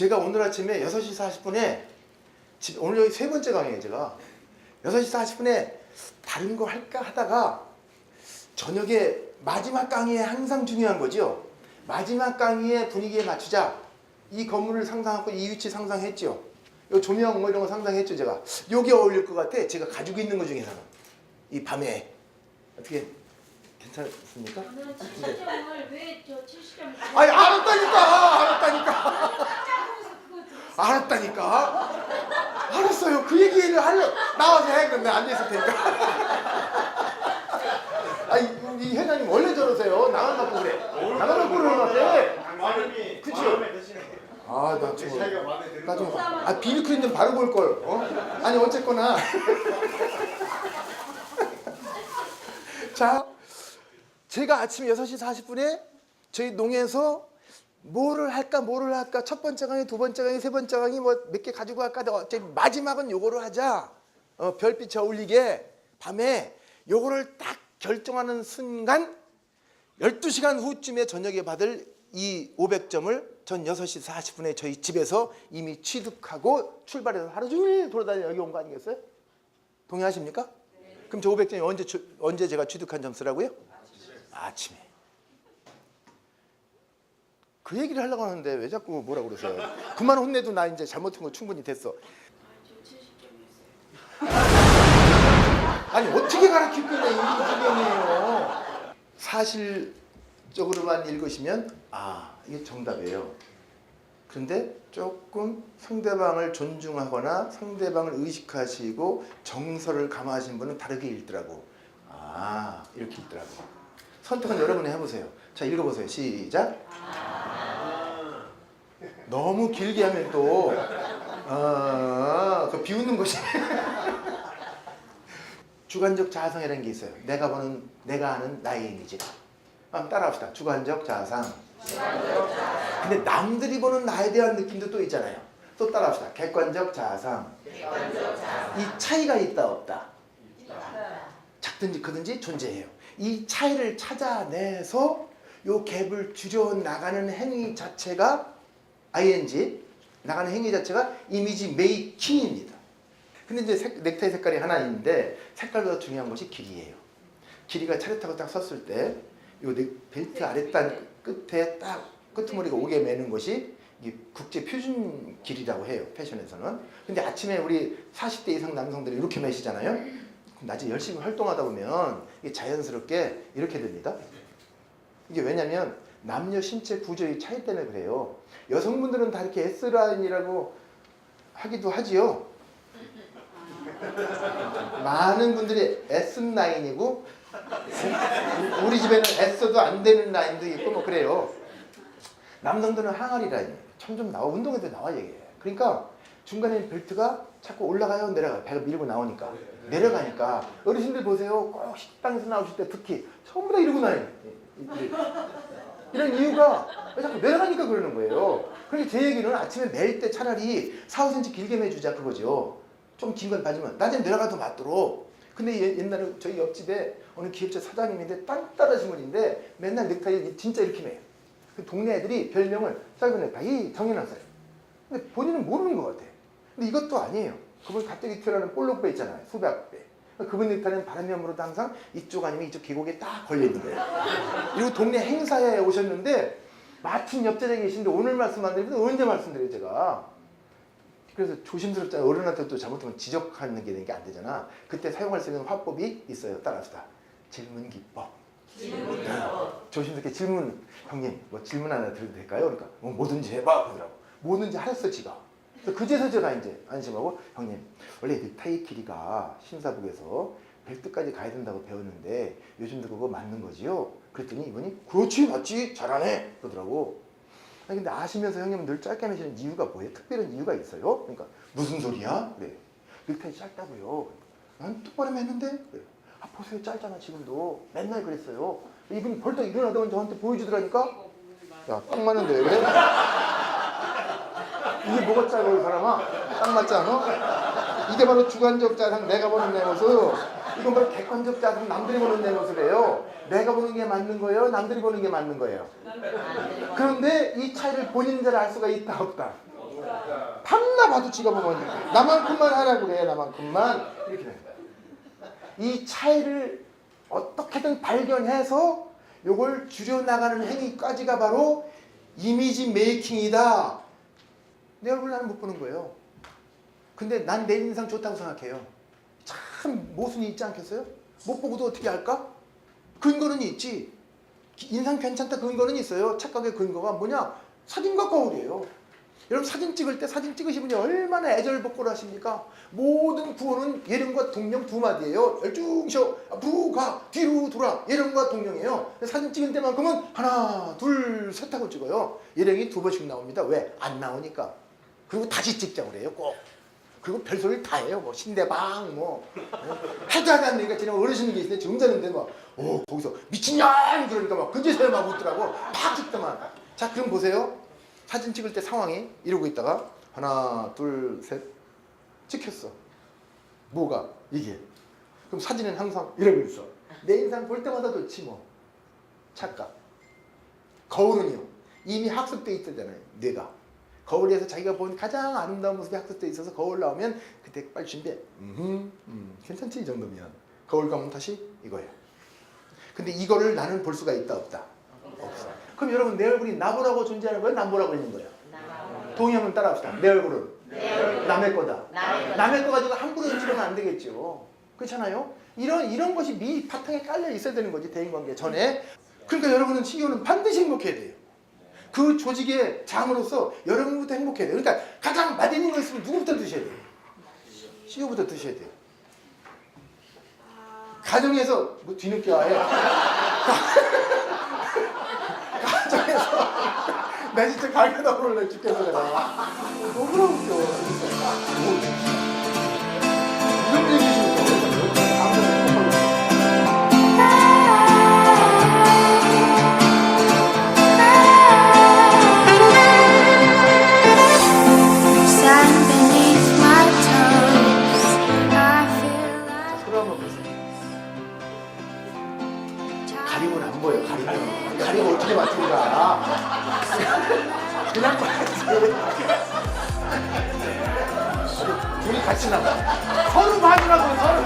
제가 오늘 아침에 6시 40분에 집, 오늘 여기 세 번째 강의예요 제가. 6시 40분에 다른 거 할까 하다가 저녁에 마지막 강의에 항상 중요한 거죠 마지막 강의의 분위기에 맞추자. 이 건물을 상상하고 이 위치 상상했죠 요. 조명 뭐 이런 거 상상했죠 제가. 요게 어울릴 것 같아. 제가 가지고 있는 것 중에서는 이 밤에. 어떻게 괜찮습니까? 오늘 70점을 왜저 70점을 아니 알았다니까! 알았다니까 알았다니까 알았어요 그 얘기를 하려 나와서 해 그럼 내가 앉아 있을 테니까 아니 이 회장님 원래 저러세요 나만 갖고 그래 나만 갖고 그러는 것 같아 마음이 그쵸? 마음에 드시는 거예요. 아나 제좀 차이가 마음에 드는 나 좀, 거. 아, 비비크림 좀 바르고 올 걸. 어? 아니, 어쨌거나. 자, 제가 아침 6시 40분에 저희 농에서 뭐를 할까, 뭐를 할까, 첫 번째 강의, 두 번째 강의, 세 번째 강의, 뭐 몇 개 가지고 갈까, 어차피 마지막은 요거를 하자. 어, 별빛이 어울리게 밤에 요거를 딱 결정하는 순간 12시간 후쯤에 저녁에 받을 이 500점을 전 6시 40분에 저희 집에서 이미 취득하고 출발해서 하루 종일 돌아다니 여기 온 거 아니겠어요? 동의하십니까? 그럼 저 500점이 언제 취- 언제 제가 취득한 점수라고요? 아침에. 그 얘기를 하려고 하는데 왜 자꾸 뭐라 그러세요? 그만 혼내도 나 이제 잘못한 거 충분히 됐어. 저 70점이었어요. 아니 어떻게 가르칠 이 기경이에요. 사실적으로만 읽으시면 아 이게 정답이에요. 그런데 조금 상대방을 존중하거나 상대방을 의식하시고 정서를 감화하신 분은 다르게 읽더라고. 아 이렇게 읽더라고. 선택은 여러분이 해보세요. 자 읽어보세요. 시작. 너무 길게 하면 또 아, 그 비웃는 것이 주관적 자아상이라는 게 있어요. 내가 보는 내가 아는 나의 이미지. 한번 따라합시다. 주관적 자아상. 근데 남들이 보는 나에 대한 느낌도 또 있잖아요. 또 따라합시다. 객관적 자아상. 이 차이가 있다 없다. 작든지 크든지 존재해요. 이 차이를 찾아내서 요 갭을 줄여 나가는 행위 자체가 ing 나가는 행위 자체가 이미지 메이킹입니다. 근데 이제 색- 넥타이 색깔이 하나 있는데 색깔보다 중요한 것이 길이에요. 길이가 차렷하고 딱 섰을 때 요 벨트 아랫단 끝에 딱 끄트머리가 오게 매는 것이 국제 표준 길이라고 해요. 패션에서는. 근데 아침에 우리 40대 이상 남성들이 이렇게 매시잖아요. 낮에 열심히 활동하다 보면 이게 자연스럽게 이렇게 됩니다. 이게 왜냐면 남녀 신체 구조의 차이 때문에 그래요. 여성분들은 다 이렇게 S라인이라고 하기도 하지요. 많은 분들이 S9이고 우리 집에는 S도 안 되는 라인도 있고 뭐 그래요. 남성들은 항아리 라인. 점점 나와 운동에도 나와 얘기해. 그러니까 중간에 벨트가 자꾸 올라가요 내려가요. 배가 밀고 나오니까 내려가니까 어르신들 보세요. 꼭 식당에서 나오실 때 특히 전부 다 이러고 나요. 이런 이유가 왜 자꾸 내려가니까 그러는 거예요. 그러니까 제 얘기는 아침에 매일 때 차라리 4, 5cm 길게 매주자 그거죠. 좀 긴건 빠지면 낮에 내려가도 맞도록. 근데 예- 옛날에 저희 옆집에 어느 기업체 사장님인데 딴따라신 분인데 맨날 넥타이 진짜 이렇게 매요. 그 동네 애들이 별명을 짧은 넥타이 정해놨어요. 근데 본인은 모르는 것 같아. 근데 이것도 아니에요. 그분 가뜩이 튀어나오는 볼록배 있잖아요. 수백 배. 그분 넥타이는 바람염으로도 항상 이쪽 아니면 이쪽 계곡에 딱 걸려있는 거예요. 그리고 동네 행사에 오셨는데 마침 옆자리에 계신데 오늘 말씀 안 드리면 언제 말씀드려요 제가. 그래서 조심스럽잖아요. 어른한테 또 잘못하면 지적하는 게 되는 게 안 되잖아. 그때 사용할 수 있는 화법이 있어요. 따라합시다. 질문 기법. 네. 조심스럽게 질문. 형님, 뭐 질문 하나 드려도 될까요? 그러니까 뭐 뭐든지 해봐. 그러더라고. 뭐든지 하랬어, 지가. 그제서 제가 이제 안심하고 형님, 원래 넥타이 길이가 심사북에서 벨트까지 가야 된다고 배웠는데 요즘도 그거 맞는 거지요? 그랬더니 이분이 그렇지, 맞지, 잘하네. 그러더라고. 아니 근데 아시면서 형님은 늘 짧게 매시는 이유가 뭐예요? 특별한 이유가 있어요? 그러니까 무슨 소리야? 그래. 넥타이 짧다고요. 난 똑바로 맸는데? 그래. 아 보세요 짧잖아 지금도. 맨날 그랬어요. 이분이 벌떡 일어나더니 저한테 보여주더라니까? 야딱 맞는데 왜 그래? 이게 뭐가 이 사람아? 딱 맞지 않아? 이게 바로 주관적 자상 내가 보는 내 모습. 이건 바로 객관적 자상 남들이 보는 내 모습이에요. 내가 보는 게 맞는 거예요? 남들이 보는 게 맞는 거예요? 그런데 이 차이를 본인 잘알 수가 있다 없다. 밤나 봐도 지가 보면 나만큼만 하라 그래 나만큼만 이렇게 돼. 이 차이를 어떻게든 발견해서 요걸 줄여나가는 행위까지가 바로 이미지 메이킹이다. 내 얼굴 나는 못 보는 거예요. 근데 난 내 인상 좋다고 생각해요. 참 모순이 있지 않겠어요? 못 보고도 어떻게 할까? 근거는 있지. 인상 괜찮다 근거는 있어요. 착각의 근거가 뭐냐? 사진과 거울이에요. 여러분 사진 찍을 때 사진 찍으신 분이 얼마나 애절복고를 하십니까? 모든 구호는 예령과 동령 두 마디예요. 열중셔 부가 뒤로 돌아 예령과 동령이에요. 사진 찍을 때만큼은 하나 둘 셋 하고 찍어요. 예령이 두 번씩 나옵니다. 왜? 안 나오니까. 그리고 다시 찍자고 그래요. 꼭. 그리고 별소리를 다 해요. 뭐. 신대방 뭐. 어? 해도 하지 않으니까 지금 어르신이 계시는데 지금 자는데 막 어, 거기서 미친년! 그러니까 막 그제서야 막 웃더라고. 팍 찍더만. 자 그럼 보세요. 사진 찍을 때 상황이 이러고 있다가 하나 둘 셋. 찍혔어. 뭐가? 이게. 그럼 사진은 항상 이러고 있어. 내 인상 볼 때마다 좋지 뭐. 착각. 거울은요. 이미 학습돼 있다잖아요 뇌가 거울에서 자기가 본 가장 아름다운 모습이 학습돼 있어서 거울 나오면 그때 빨리 준비해. 음, 음 괜찮지 이 정도면. 거울 가면 다시 이거예요 근데 이거를 나는 볼 수가 있다 없다? 없어. 그럼 여러분 내 얼굴이 나보라고 존재하는 거예요 남보라고 있는 거예요 동의하면 따라합시다. 내 얼굴은? 남의 거다. 남의 거 가지고 함부로 치르면 안 되겠죠. 그렇잖아요? 이런 이런 것이 미 바탕에 깔려 있어야 되는 거지 대인 관계 전에. 그러니까 여러분은 CEO는 반드시 행복해야 돼요. 그 조직의 장으로서 여러분부터 행복해야 돼요. 그러니까 가장 맛있는 거 있으면 누구부터 드셔야 돼요? CEO부터 드셔야 돼요. 가정에서 뭐 뒤늦게 와해. 가정에서 나 진짜 갈가다 오를래 죽겠어 내가. 너무나 웃겨. 이런 얘기 해 안 보여. 가리고. 가리고 어떻게 맞춘가? 그냥 봐야지. 둘이 같이 나가. 서로 봐주라고 서로.